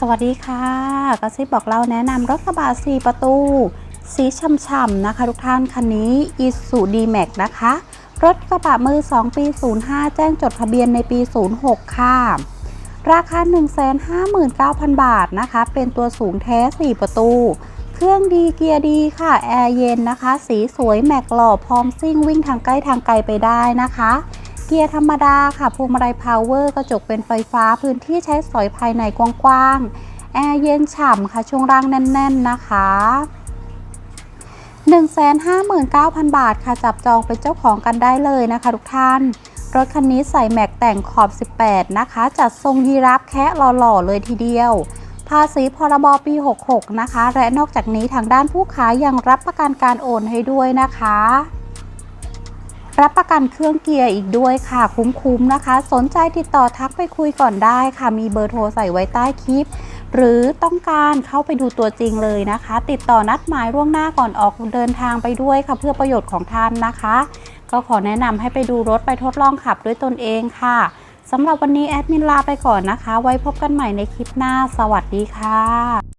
สวัสดีค่ะกระซิบบอกเราแนะนำรถกระบะ4 ประตู สีช่ำๆนะคะ ทุกท่านคันนี้ i s u d m a x นะคะ รถกระบะมือ 2 ปี 05 แจ้งจดทะเบียนในปี 06 ค่ะ ราคา 159,000 บาทนะคะ เป็นตัวสูงแท้ 4 ประตู เครื่องดีเกียร์ดีค่ะ แอร์เย็นนะคะ สีสวยแม็กหล่อพร้อมซิ่งวิ่งทางใกล้ทางไกลไปได้นะคะ เกียร์ธรรมดาค่ะพวงมาลัยพาวเวอร์กระจกเป็นไฟฟ้าพื้นที่ใช้สอยภายในกว้างๆ แอร์เย็นฉ่ำค่ะช่วงล่างแน่น ๆ นะคะ159,000 บาทค่ะจับจองเป็นเจ้าของกันได้เลยนะคะทุกท่าน รถคันนี้ใส่แม็กแต่งขอบ 18 นะคะ จัดทรงยีราฟแคะหล่อๆเลยทีเดียว ภาษีพรบปี 66 นะคะ และนอกจากนี้ทางด้านผู้ขายยังรับประกันการโอนให้ด้วยนะคะ รับประกันเครื่องเกียร์อีกด้วยค่ะ คุ้มๆนะคะ สนใจติดต่อทักไปคุยก่อนได้ค่ะ มีเบอร์โทรใส่ไว้ใต้คลิป หรือต้องการเข้าไปดูตัวจริงเลยนะคะ ติดต่อนัดหมายล่วงหน้าก่อนออกเดินทางไปด้วยค่ะ เพื่อประโยชน์ของท่านนะคะ ก็ขอแนะนำให้ไปดูรถไปทดลองขับด้วยตนเองค่ะสำหรับวันนี้แอดมินลาไปก่อนนะคะ ไว้พบกันใหม่ในคลิปหน้า สวัสดีค่ะ